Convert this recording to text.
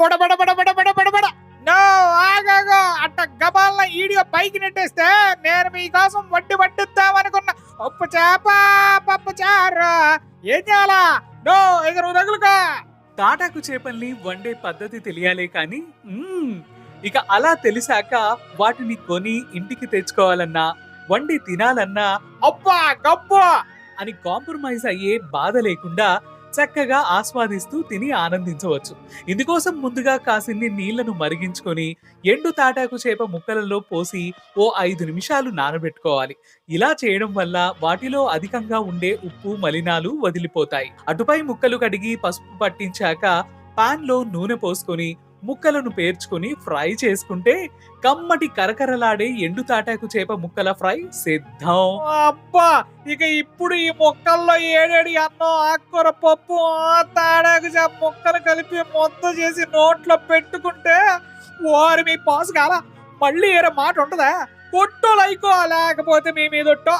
బుడ బుడ బుడ బుడ బుడ బుడ బుడ. No ఆగాగో. అట్ట గబాలన video పైకి నెట్టేస్తే నేను మీకోసం వడ్డీ వడ్డిద్దామనుకున్న. పప్పు చేప పప్పు చారు. ఏం చేయాలా? నో నువ్వు తగులుకో. తాటాకు చేపల్ని వండే పద్ధతి తెలియాలే కానీ ఇక అలా తెలిసాక వాటిని కొని ఇంటికి తెచ్చుకోవాలన్నా వండి తినాలన్నా అబ్బా గబ్బు అని కాంప్రమైజ్ అయ్యే బాధ లేకుండా చక్కగా ఆస్వాదిస్తూ తిని ఆనందించవచ్చు. ఇందుకోసం ముందుగా కాసిన్ని నీళ్ళను మరిగించుకొని ఎండు తాటాకు చేప ముక్కలలో పోసి ఓ ఐదు నిమిషాలు నానబెట్టుకోవాలి. ఇలా చేయడం వల్ల వాటిలో అధికంగా ఉండే ఉప్పు మలినాలు వదిలిపోతాయి. అటుపై ముక్కలు కడిగి పసుపు పట్టించాక పాన్లో నూనె పోసుకొని ముక్కలను పేర్చుకొని ఫ్రై చేసుకుంటే కమ్మటి కరకరలాడే ఎండు తాటాకు చేప ముక్కల ఫ్రై సిద్ధం. అబ్బా! ఇక ఇప్పుడు ఈ మొక్కల్లో ఏడేడి అన్నం ఆకుకూర పప్పు ఆ తాడాకు చేప ముక్కలు కలిపి మొత్తం చేసి నోట్లో పెట్టుకుంటే వారు మీ పాసు కాల మళ్ళీ ఏరే మాట ఉంటుందా? కొట్టు లైకో లేకపోతే మీ మీద ఒట్టో.